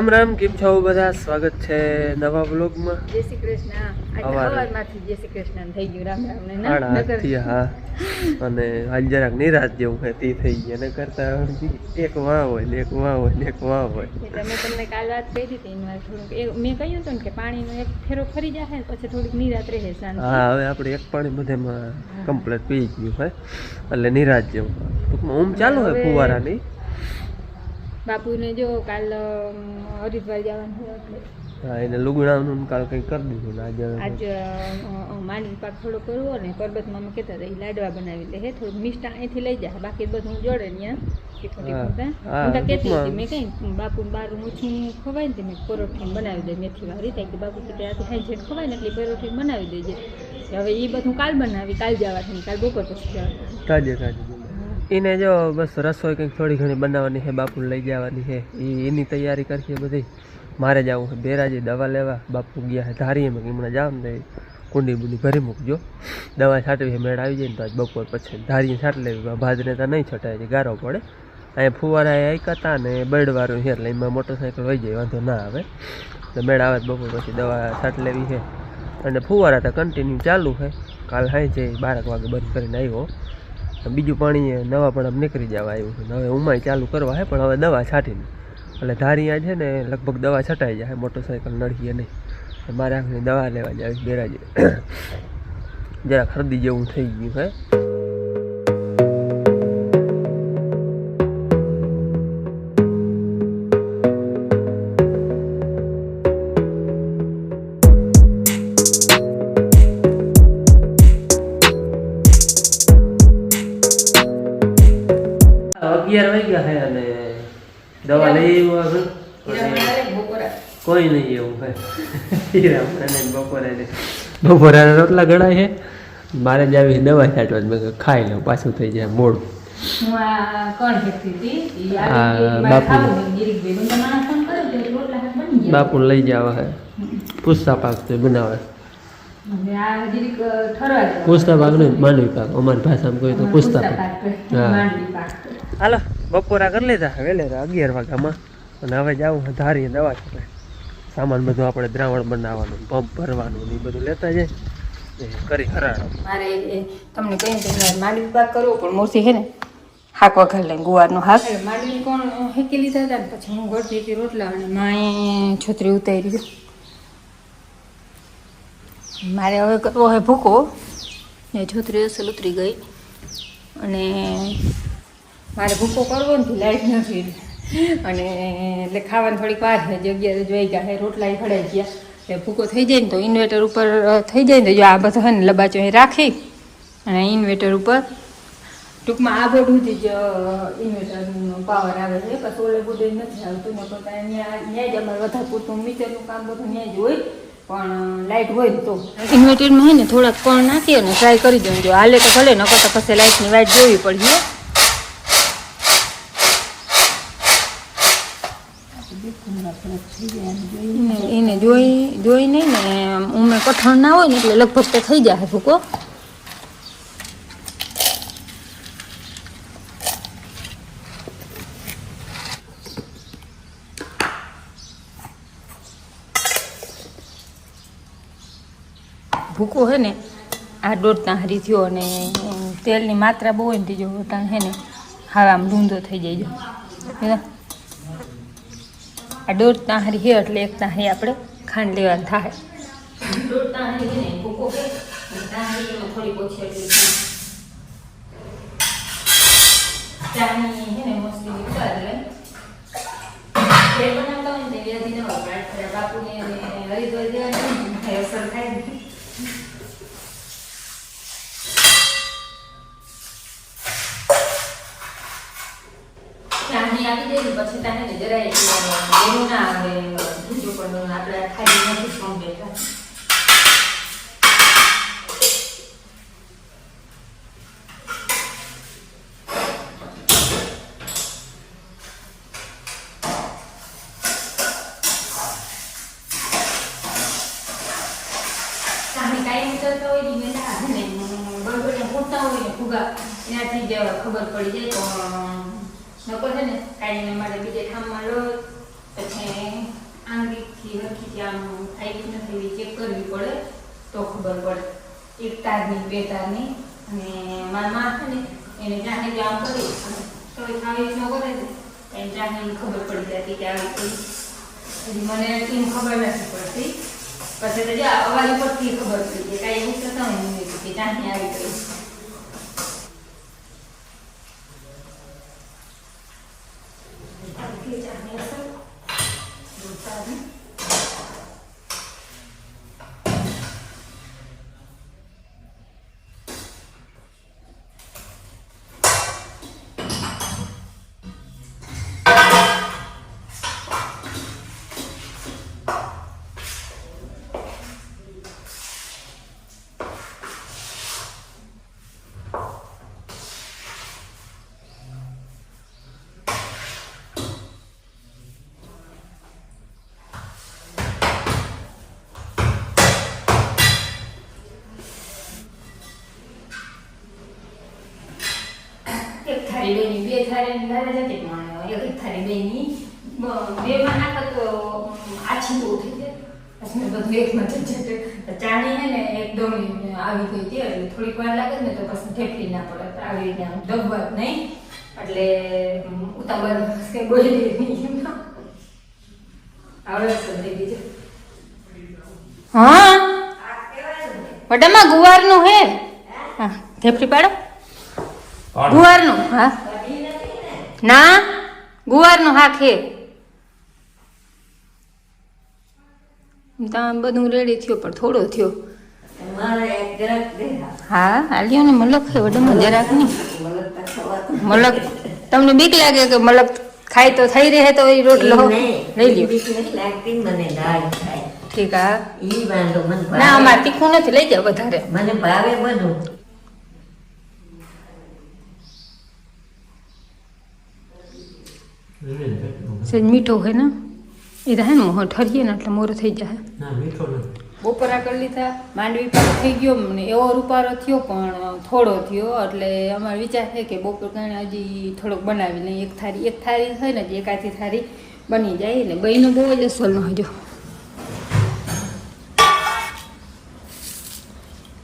રામ રામ કેમ છો બધા? સ્વાગત છે નવા બ્લોગમાં જય શ્રી કૃષ્ણ. સવારમાંથી જય શ્રી કૃષ્ણ થઈ ગયું રામ રામ ને ના? હા. અને આજ જરાક નિરાશ જેવું છે તે થઈ ગયા ને કરતા એક વાં હોય ને એક વા હોય ને એક વા હોય. તમે તમને કાલ વાત કહી હતી એમાં થોડુંક. મેં કહ્યું હતું ને કે પાણીનો એક ફેરો ફરી જશે ને પછી થોડીક નિરાત રહે શાંતિ. હા હવે આપણે એક પાણી બધામાં કમ્પ્લીટ પી ગયું હોય. એટલે નિરાશ જેવું. ટૂંકમાં ઊંઘ ચાલુ હોય ફુવારાની? બાપુને જો કાલ હરિદ્વાર જવાનું હોય એટલે. હા એને લુગડાનું કાલ કંઈક કરી દીધું આજે આજ માંડવી પાક થોડો કરવો ને પર્વતમાં અમે કહેતા હતા એ લાડવા બનાવી લે. હે થોડુંક મિષ્ટાન અહીંથી લઈ જાય બાકી બધું જોડે. તીખું ત્યાં. હા, હું તો કહેતી ટૂંકમાં- હતી મેં કઈ બાપુ બાર મૂછું ખવાય ને તે મેં પરોઠી બનાવી દે મેથી વાળી. થાય કે બાપુ કે ત્યાંથી ખાઈ છે ખવાય ને એટલી પરોઠી બનાવી દેજે. હવે એ બધું કાલ બનાવી કાલ જવાથી કાલ બપોર પછી જવાનું. તાજે તાજે. એને જો બસ રસોઈ કંઈક થોડી ઘણી બનાવવાની છે બાપુ લઈ જવાની છે. એ એની તૈયારી કરશે બધી. મારે જવું છે બેરાજી દવા લેવા. બાપુ ગયા છે ધારીએ મેં હમણાં જાવ ને કુંડી બુંડી ભરી મૂકજો. દવા છાંટવી છે, મેળ આવી જાય ને તો આજ બપોર પછી ધારીએ છાંટ લેવી. ભાદરે તો નહીં છટાય છે ગારો પડે. અહીંયા ફુવારા આયકાતા ને બળવાળું છે એટલે એમાં મોટરસાઇકલ વહી જાય, વાંધો ના આવે. તો મેળ આવે બપોર પછી દવા છાંટ લેવી છે. અને ફુવારા તો કન્ટિન્યુ ચાલુ છે. કાલ હાઈ જઈ બારક વાગે બંધ કરીને આવ્યો. બીજું પાણી નવા પણ નીકળી જવા આવ્યું છે. હવે ઉમાય ચાલુ કરવા હે, પણ હવે દવા છાંટીને. એટલે ધારિયા છે ને લગભગ દવા છટાઈ જાય મોટરસાઇકલ નડકીએ નહીં. મારે આખી દવા લેવા જાય બેરાજી. જરા ખરીદી જેવું થઈ ગયું હે. બપોરે. બપોરાના રોટલા ગણાય છે. મારે જ આવી દવા છાંટવા મેં ખાઈ લઉં પાછું થઈ જાય મોડું બાપુ. લઈ જવા હે પૂછતા પાક તો બનાવે. અને આ જીરીક ઠરવા દેવા. પૂછતા પાક નહીં માંડવી પાક. અમારી ભાષામાં કોઈ તો પૂછતા પાક. હા. હાલો બપોરા કરી લીધા વેલેરા અગિયાર વાગ્યામાં. અને હવે જાવું ધારીએ દવા છાંટે સામાન બધું આપણે દ્રાવણ બનાવવાનું પંપ ભરવાનું ને એ બધું લેતા જાય એ કરી હરાણ. મારે તમને કહ્યું કે માંડવી પાક કરવો પણ મોરસી છે ને હાક વઘાર લઈને ગુવારનો હાક માંડવી કોણ હેકી લીધા હતા ને? પછી હું ગળતી હતી રોટલા અને માએ છોતરી ઉતારી દીધું. મારે હવે કરવો હોય ભૂકો. ને છોતરી અસલ ઉતરી ગઈ. અને મારે ભૂકો કરવો ને લાઈટ નથી અને એટલે ખાવાની થોડીક વાર જગ્યા જોઈ ગયા રોટલા ખડાઈ ગયા. એટલે ભૂકો થઈ જાય ને તો ઇન્વર્ટર ઉપર થઈ જાય ને જો આ બધો છે ને લબાચો અહીં રાખી અને ઇન્વર્ટર ઉપર ટૂંકમાં આ બધું જ ઇન્વર્ટરનો પાવર આવે છે. પછી ઓલે બધું નથી આવતું ને તો ત્યાં જ અમારે વધારે પૂરતું મીટરનું કામ બધું ત્યાં જ હોય, પણ લાઇટ હોય તો. ઇન્વર્ટરમાં હોય ને થોડાક પણ નાખી અને ટ્રાય કરી દઉં જો હાલે તો ભલે, નકર તો પછી લાઇટની વાઇટ જોવી પડી એને- જોઈ જોઈ નહીં ને ઉમે કઠણ ના હોય ને એટલે લગભગ તો થઈ જાય ભૂકો ભૂકો હે ને, આ દોઢ હારી થયો અને તેલની માત્રા બહુ હોય ને જો હે ને, હવે આમ ડુંધો થઈ જાય જો? આ દોઢ તાહરી છે એટલે એક તાહરી આપણે ખાંડ લેવાની થાય. દોઢ અસર છે ને ભૂકો છે અને તાહરી એમાં થોડીક ઓછી એટલી છે. ચાની છે ને મસ્તી ઉતાર લે જે બનાવતા હોય ને તે વ્યાધી ન વપરાય એટલે બાપુને અને હરિદ્વાર જવાનું ને અસર થાય ને ચાની આપી દે ને પછી તાને ને જરાય એનું ના આવે, બીજું પણ આપણે ખાલી નથી કમ્પ્લીટ એનાથી જ ખબર પડી જાય તો નકો છે ને કાંઈ મારે બીજે ઠામમાં લો. પછી નક્કી આમ થાય કે નથી એવી ચેક કરવી પડે તો ખબર પડે. એક તારની, બે તારની અને મારા માં છે ને, એને જાણે કે આમ કરી તો આવી રીતના કરે છે. એને જાણે ખબર પડી જતી કે આવી કોઈ મને એમ ખબર નથી પડતી. પછી તો જા અવાજ ઉપરથી ખબર પડી કે કાંઈ એવું થતા નહીં, કે જાણે આવી ગઈ. થાળી જતી માણે એક એક થાળી બેની બે માં નાખો તો આછી બહુ થઈ જાય પછી મેં બધું એકમાં થઈ જશે ચાણી હે ને એકદમ આવી ગઈ હતી એટલે થોડીક વાર લાગે ને તો પછી ઠેકવી ના પડે આવી રીતે આમ દબવા નહીં એટલે ઉતાવળ કે બોલી નહીં આવડે સમજી છે હા વડામાં ગુવારનું હે? હા થેપલી પાડો. ગુવારનું હા. ના? ગુવારનું હા. ખે ત્યાં બધું રેડી થયો પણ થોડો થયો. હા હાલ્યો ને મલક છે વડમાં જરાક નહીં. મલક તમને બીક લાગે કે મલક ખાય તો થઈ રહે તો એ રોટલો લઈ લ્યો. ઠીક હા. ના અમારે તીખું નથી લઈ જાવ વધારે. મને ભાવે બધું. સેજ મીઠો હોય ને? એ રહે ને મોહ ઠરીએ ને એટલે મોરો થઈ જાય ના મીઠો બપોરા કરી લીધા માંડવી પાક થઈ ગયો ને એવો રૂપારો થયો પણ થોડો થયો એટલે અમારો વિચાર છે કે બપોર કારણે હજી થોડોક બનાવી લઈએ. એક થાળી એક થાળી હોય ને જે એકાથી થાળી બની જાય ને બહીનો બહુ જ અસલનો હજો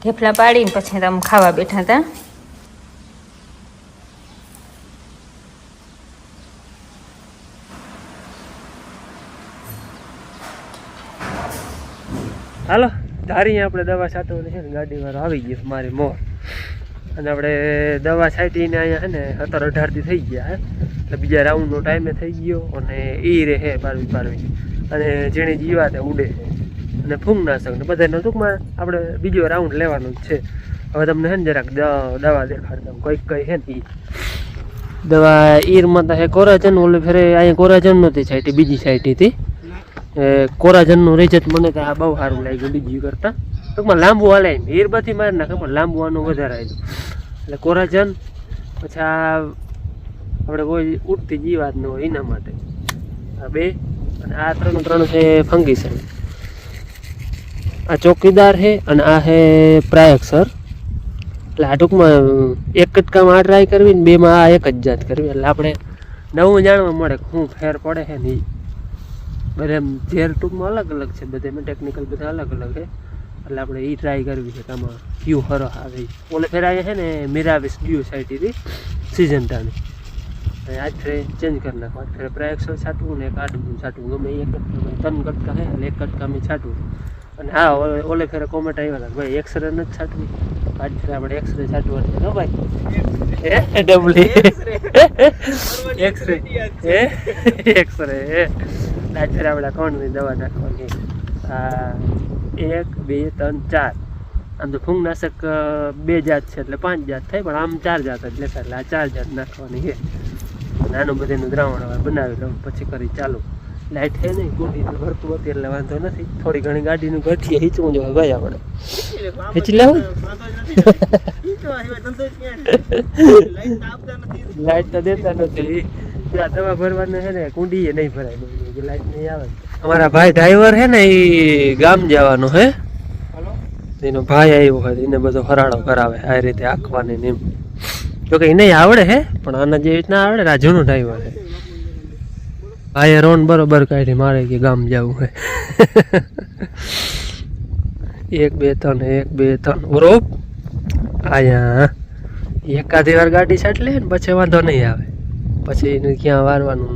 થેપલા પાડીને પછી તમે ખાવા બેઠા હતા. હાલો ધારી આપણે દવા છાંટવાની છે ને, ગાડીવાળો આવી ગયો મારી મોર. અને આપણે દવા છાંટીને અહીંયા છે ને સત્તર અઢારથી થઈ ગયા હે. એટલે બીજા રાઉન્ડનો ટાઈમે થઈ ગયો અને ઈ રે હે પારવી પારવી. અને જેણે જીવાતે ઉડે છે. અને ફૂંગનાશક ને બધાનો ટૂંકમાં આપણે બીજો રાઉન્ડ લેવાનો જ છે. હવે તમને છે ને જરાક દવા દેખાડતા કંઈક કઈ છે ને ઈ. દવા ઈરમાં તો હે કોરાજન, ઓલે ફેરે અહીંયા કોરાજન નહોતી છાંટી, બીજી છાંટી એ કોરાજનનું રિઝલ્ટ મને તો આ બહુ સારું લાગ્યું બીજી કરતાં. ટૂંકમાં લાંબુ હાલે હીરબાથી મારી નાખે, પણ લાંબુ આનું વધારે આવ્યું એટલે કોરાજન, પછી આ આપણે કોઈ ઉઠતી જીવાત ન હોય એના માટે. આ બે, અને આ ત્રણ ત્રણ છે ફંગીસાઇડ આ ચોકીદાર છે અને આ છે પ્રાયક્ષર એટલે આ ટૂંકમાં એક કટકામાં આ ટ્રાય કરવી ને બેમાં આ એક જ જાત કરવી. એટલે આપણે નવું જાણવા મળે શું ફેર પડે છે ને ઈ. બધા એમ ઝેર ટૂંકમાં અલગ અલગ છે બધે ટેકનિકલ બધા અલગ અલગ છે. એટલે આપણે એ ટ્રાય કરવી છે કે આમાં ક્યુ હરો આવે. ઓલે ફેર અહીંયા છે ને મિરાવિસ ડ્યુ સાઈડ હતી સિઝન્ટાની અને આજ ફેરે ચેન્જ કરી નાખો. આજ ફેરે પ્રાયક્ષર છાંટવું ને એક આડું છાંટવું. ગમે એક ત્રણ કટકા છે એટલે એક કટકા મેં છાંટવું. અને હા ઓલે- ફેરે કોમેન્ટ આવ્યા હતા ભાઈ એક્સરે નથી છાંટવી. આજ ફેરે આપણે એક્સરે છાંટવું છે હો ભાઈ. હે ડબલી એક્સરે હે એક્સરે આજ કોણની દવા નાખવાની. આ એક બે ત્રણ ચાર. આમ તો ફૂંગનાશક બે જાત છે એટલે પાંચ જાત થાય પણ આમ ચાર જાત જ લેતા એટલે આ ચાર જાત નાખવાની છે. નાનું બધીનું દ્રાવણ હવે બનાવી લઉં પછી કરી ચાલુ. લાઈટ છે નહીં ગોટી તો ભરતું હતી એટલે વાંધો નથી. થોડી ઘણી ગાડીનું ગઠીએ હિંચવું જોઈએ ભાઈ આપણે. હીચી લેવું? લાઈટ તો દેતા નથી. ત્યાં દવા ભરવાનું છે ને કુંડીએ નહીં ભરાય. લાઈટ નહીં આવે. અમારા ભાઈ ડ્રાઈવર છે ને એ ગામ જવાનો હે. એનો ભાઈ આવ્યો હોય એને બધો હરાળો કરાવે આ રીતે આંકવાની ને એમ. જોકે એને આવડે હે પણ આના જેવી રીતના આવડે રાજુનો ડ્રાઈવર હે આ રોન બરોબર કાઢી મારે કે ગામ જવું હે. એક બે ત્રણ એક બે ત્રણ બરોબ આયા. એકાદી વાર ગાડી સાટ લે ને પછી વાંધો નહીં આવે. પછી એને ક્યાં વારવાનું?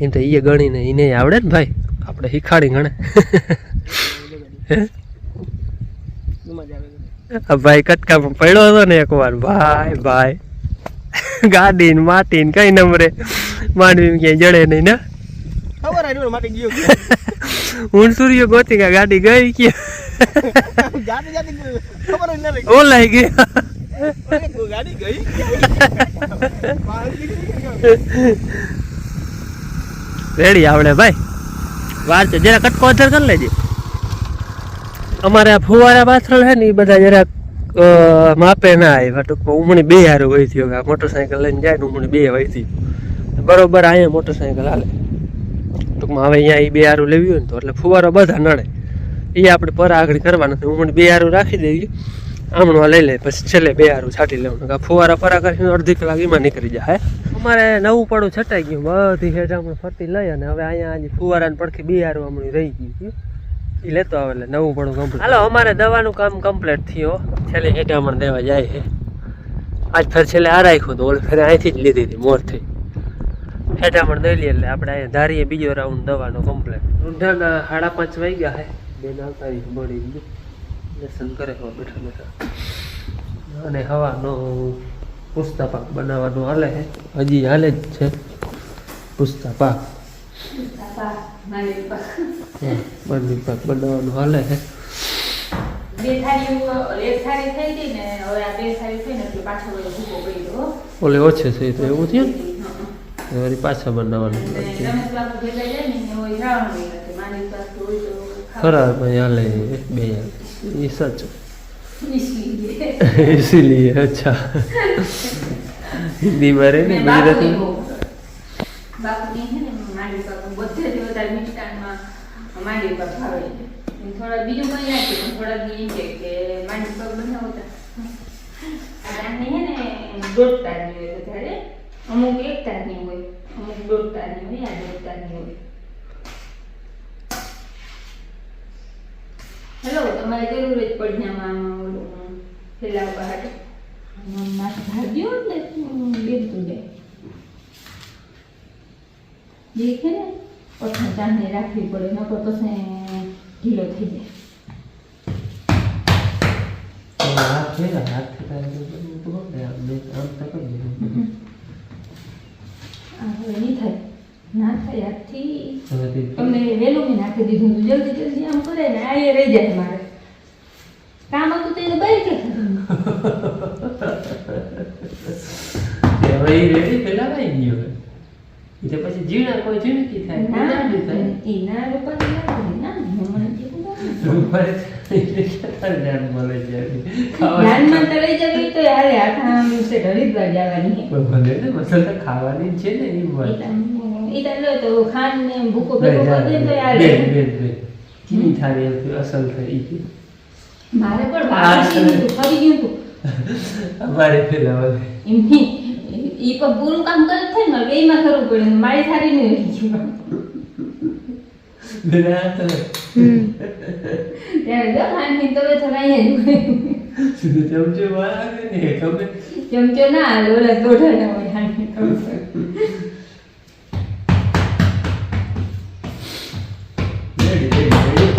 એમ તો એ ગણીને એને આવડે ને ભાઈ. આપણે શીખાડી ગણે. ભાઈ કટકામાં પડ્યો હતો ને એકવાર. ભાઈ ભાઈ. ગાડી ને માટી ને કઈ નંબરે માંડવી ક્યાંય જડે નહીં ને? હું સૂર્ય ગોતી ગાડી ગઈ કે ઓલાઈ ગયો. રેડી આવડે ભાઈ. વાર છે, જરા કટકો અધર કરી લેજે. અમારે આ ફુવારા પાથરણ છે ને એ બધા જરાક માપે ના આવ્યા ટૂંકમાં ઉમણી બે હારું વહી થયો. મોટરસાયકલ લઈને જાય ને ઉમણી બે વહી થયું. બરોબર અહીંયા મોટરસાયકલ હાલે. ટૂંકમાં હવે અહીંયા એ બે હારું લેવી હોય ને તો, એટલે ફુવારો બધા નડે. એ આપણે પર આગળ કરવાના ઉમણી બે હારું રાખી દેવી. આમણવા લઈ લે પછી છેલ્લે બે હારું છાંટી લેવાનું. કે ફુવારા પરા કરીને અડધી કલાક એમાં નીકળી જાય અમારે નવું પડું છટાઈ ગયું બધી હેઠામણ ફરતી લઈ અને હવે અહીંયા આજે ફુવારાને પડખી બે હારું હમણાં રહી ગયું એ લેતો આવે એટલે નવું પડું કમ્પ્લીટ હાલો અમારે દવાનું કામ કમ્પ્લીટ થયો છેલ્લે હેઠામણ દેવા જાય છે. આજ ફેર છેલ્લે આ રાખ્યું તો ઓલે ફેર અહીંથી જ લીધી હતી મોરથી હેઠામણ દઈ લઈએ એટલે આપણે અહીંયા ધારીએ બીજો રાઉન્ડ દવાનો કમ્પ્લીટ ઊંધાના સાડા પાંચ વાગ્યા હે. બે આવતા મળી ગયું લેસન કરે હવે બેઠા બેઠા. અને હવાનો પુસ્તા પાક બનાવવાનું હાલે છે. હજી હાલે જ છે. પુસ્તા પાક. બની પાક બનાવવાનું હાલે છે. ઓલે ઓછે છે તો એવું થયું? ને વળી પાછા બનાવવાનું. ખરા ભાઈ હાલે બે હાલે. એ સાચું इसलिए इसीलिए अच्छा हिंदी में रहे ને ने બાપુની गुजराती બહુ. બાપુની છે ને માંડવી પાક બધેથી વધારે મિષ્ટાનમાં માંડવી પાક ભાવે છે. અને થોડા બીજું કંઈ નાખે પણ થોડા દી એમ કહે કે માંડવી પાક બનાવો તો. આ દાળની છે ને દોઢ તારની હોય વધારે અમુક એક તારની હોય અમુક દોઢ તારની હોય આ દોઢ તારની હોય હેલો તમારે જરૂર જ પડનામાં ઓલું ફેલાવવા હાટે. માસ ભાગ્યો એટલે બેસતું જાય દેખે ને પછી ચાંદને રાખવી પડે નકર તો ઢીલો થઈ જાય. હાથ છે ને હાથ ના થાય આજથી તમને વહેલું મેં નાખી દીધું હતું. જલ્દી જલ્દી આમ કરે ને આ રહી જાય મારે કામ હતું તો બરી કે હવે એ રેડી પેલા લઈ ગયો એ તો પછી જીણા કોઈ જીણકી થાય ના ના થાય. લાગે ના હમણાં ક્યાં ધ્યાન મળે છે ધ્યાનમાં તો જવી તો આખા છે હરિદ્વાર જવાની ભલે ને મસાલા ખાવાની છે ને એ વાત. લો તો ખાન ને ભૂકો ભેગો કરી દે તો યાર. બે બે બે. કેવી હતી અસલ થઈ ગઈ. મારે પણ ભાવે નતું ફરી ગયું તું. અમારે પેલા એમની ઈ પણ પૂરું કામ કરે થાય ને મારે બેયમાં કરવું પડે ને મારી થારી નહીં રહી ગયું. બેના તો ત્યારે જો ખાન તવે તો કાંઈ જ હોય. ચમચો વાગે ને ખબર ચમચો ના ઓલા હોય રેડી રેડી રેડી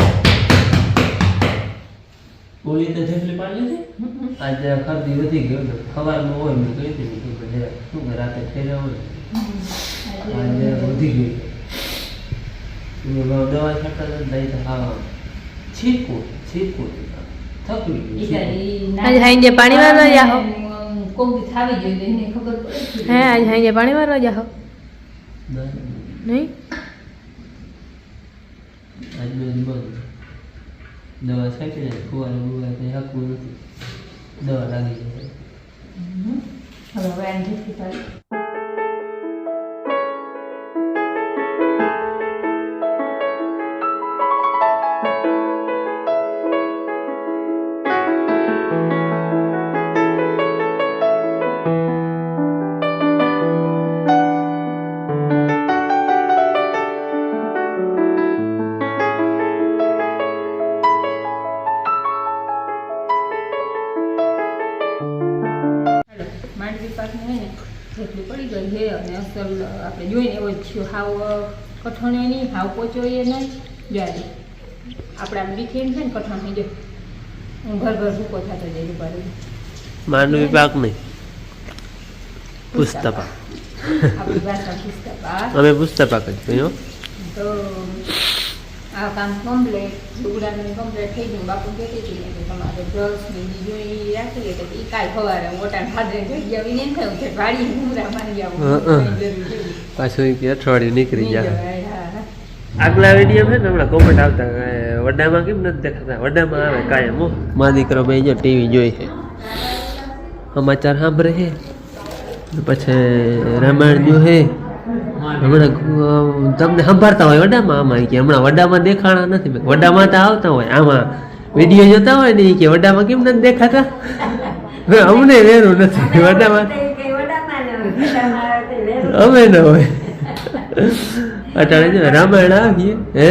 ઓલી તો જેટલી પાડી લીધી આજે ખર્દી વધી ગયો ને હોય મેં કહી હતી કે શું કે રાતે ફેર્યા હોય આજે વધી ગયું દવા છાંટા હા છીકું છીકું આજે હાંજે પાણીમાં ન જાહો? હે આજ હાંજે પાણીમાં ન જાહો નહીં? આજ મેં બંધ. દવા ને ફુવારે હાકવું નથી. દવા લાગી જાય. હવે પાડી પોચ્યો હાવ કઠણ એ નહીં હાવ પોચો એ નહીં જ્યારે. આપણે આમ દીખીએ ને છે ને કઠણ થઈ જાય હું ઘર ઘર ભૂકો થતો જાય રૂપારી માનવી પાક નહીં. પુસ્તપા. આપણી ભાષા પુસ્તપા. અમે પુસ્તપા કહીએ તો આ કામ કમ્પ્લેટ લુગડાનું કમ્પ્લેટ થઈ ગયું બાપુ કહેતી હતી કે તમારે બ્રશ ને બીજું એ રાખી તો એ કાંઈ સવારે મોટા હાથે જગ્યા વિને એમ થયું કે વાડી ઘૂમરા મારી આવું. પાછું કે અઠવાડિયું નીકળી જાય આગલા વીડિયો છે ને હમણાં કોમેન્ટ આવતા વડામાં કેમ નથી દેખાતા વડામાં આવે કાયમ હો મા દીકરો બે જો ટીવી જોઈ છે સમાચાર સાંભળે છે પછી રામાયણ જો હે હમણાં તમને સંભાળતા હોય વડામાં આમાં કે હમણાં વડામાં દેખાણા નથી. મેં વડામાં તો આવતા હોય આમાં વીડિયો જોતા હોય ને એ કે વડામાં કેમ નથી દેખાતા? હવે અમને વેરું નથી. વડામાં અમે ન હોય. અટાણે જો રામાયણ આવીએ હે?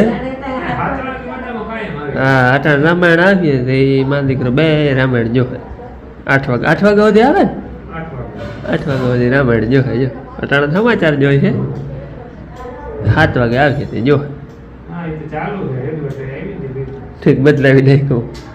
હા. અટાણે રામાયણ આવીએ તો એ દીકરો બે રામાયણ જોવે. આઠ વાગે આઠ વાગે સુધી આવે ને? આઠ વાગે સુધી રામાયણ જોવે જો. અટાણે સમાચાર જોઈ છે સાત વાગે આવીએ તે જો ઠીક બદલાવી નાખ્યું